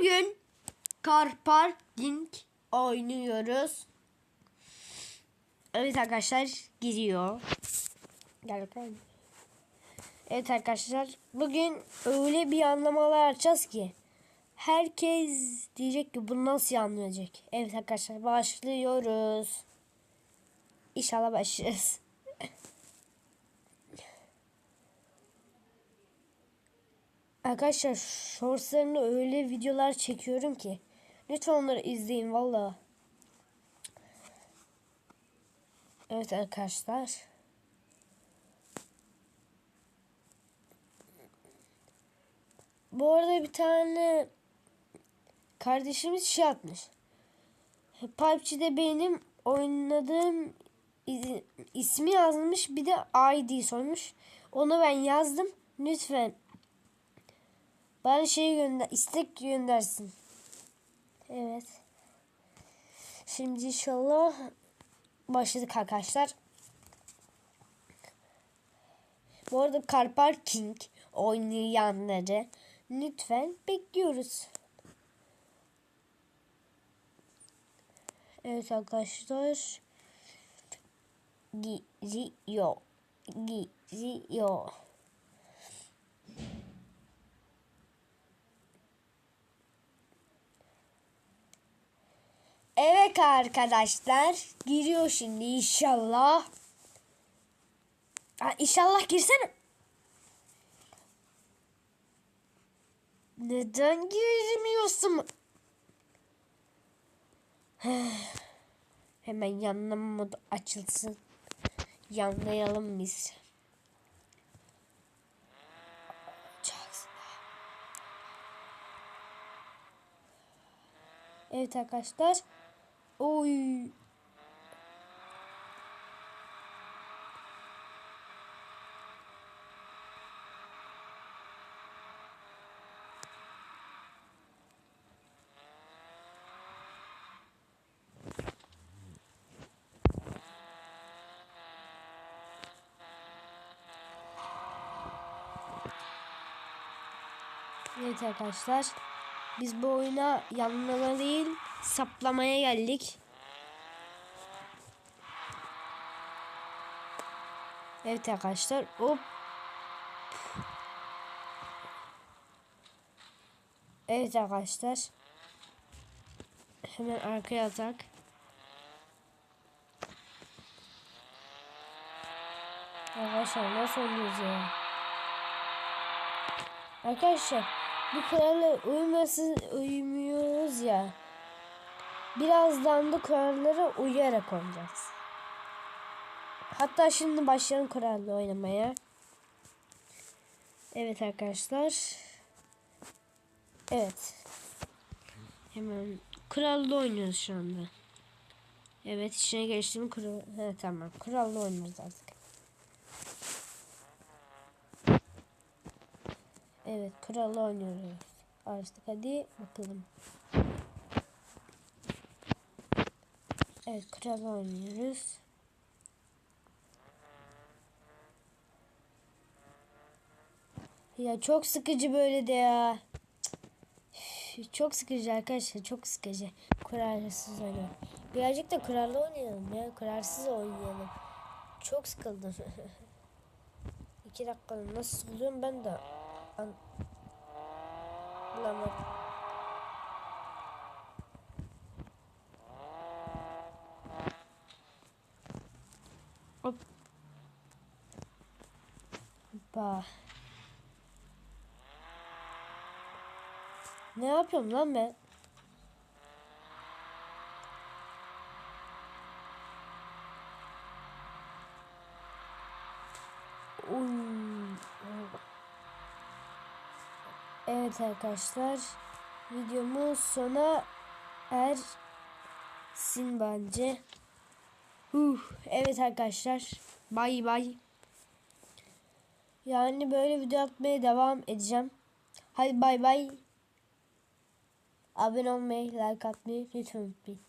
Bugün Car Parking oynuyoruz. Evet arkadaşlar giriyor. Gel bakalım. Evet arkadaşlar bugün öyle bir anlamalar açacağız ki herkes diyecek ki bunu nasıl anlayacak. Evet arkadaşlar başlıyoruz. İnşallah başlarız. Arkadaşlar shortslarını öyle videolar çekiyorum ki lütfen onları izleyin valla. Evet arkadaşlar. Bu arada bir tane kardeşimiz şey atmış. PUBG'de benim oynadığım ismi yazmış bir de ID sormuş. Onu ben yazdım. Lütfen bana şey gönder, istek göndersin. Evet. Şimdi inşallah başladık arkadaşlar. Bu arada Car Parking oynayanları lütfen bekliyoruz. Evet arkadaşlar. Giriyor. Giriyor. Evet arkadaşlar. Giriyor şimdi inşallah. Ha, inşallah girsene. Neden girmiyorsun? Hemen yanlama modu açılsın. Yanlayalım biz. Evet arkadaşlar. Oy. Evet arkadaşlar. Biz bu oyuna yanlama değil saplamaya geldik. Evet arkadaşlar. Hop. Evet arkadaşlar. Hemen arkaya atak. Arkadaşlar nasıl oluyoruz ya? Arkadaşlar bu kurallara uymasız uymuyoruz ya. Birazdan da kurallara uyarak oynayacağız. Hatta şimdi başlayalım kurallı oynamaya. Evet arkadaşlar. Evet. Hemen kurallı oynuyoruz şu anda. Evet içine geçtiğim kural. Evet tamam. Kurallı oynuyoruz artık. Evet kurallı oynuyoruz. Artık hadi bakalım. Evet kurallı oynuyoruz. Ya çok sıkıcı böyle de ya. Çok sıkıcı arkadaşlar çok sıkıcı. Kuralsız oynuyorum. Birazcık da kurallı oynayalım ya. Kuralsız oynayalım. Çok sıkıldım. İki dakika nasıl oluyorum ben de an bulamadım. Hop. Hoppa. Ne yapıyorum lan ben? Uy. Evet arkadaşlar. Videomuz sona ersin bence. Huh. Evet arkadaşlar. Bay bay. Yani böyle video atmaya devam edeceğim. Hadi bay bay. Abone olmayı, like atmayı lütfen unutmayın.